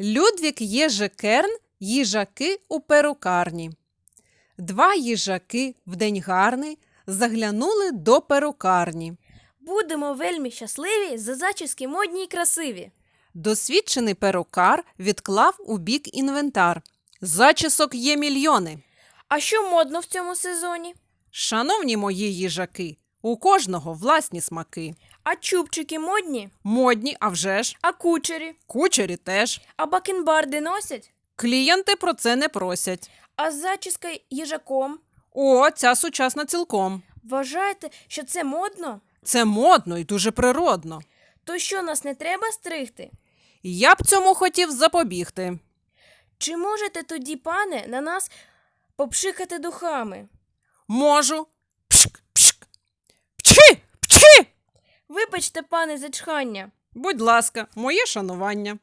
Людвік Єжекерн їжаки у перукарні. Два їжаки в день гарний заглянули до перукарні. Будемо вельми щасливі за зачіски модні й красиві. Досвідчений перукар відклав у бік інвентар. Зачісок є мільйони. А що модно в цьому сезоні? Шановні мої їжаки, у кожного власні смаки. А чубчики модні, Модні, а вже ж, а кучері, кучері теж. а бакенбарди носять, Клієнти про це не просять. а зачіска їжаком. О, ця сучасна цілком. Вважаєте, що це модно? Це модно і дуже природно. То що нас не треба стригти? Я б цьому хотів запобігти. Чи можете тоді, пане, на нас попшикати духами? Можу. Вибачте, пане, зачхання. Будь ласка, моє шанування.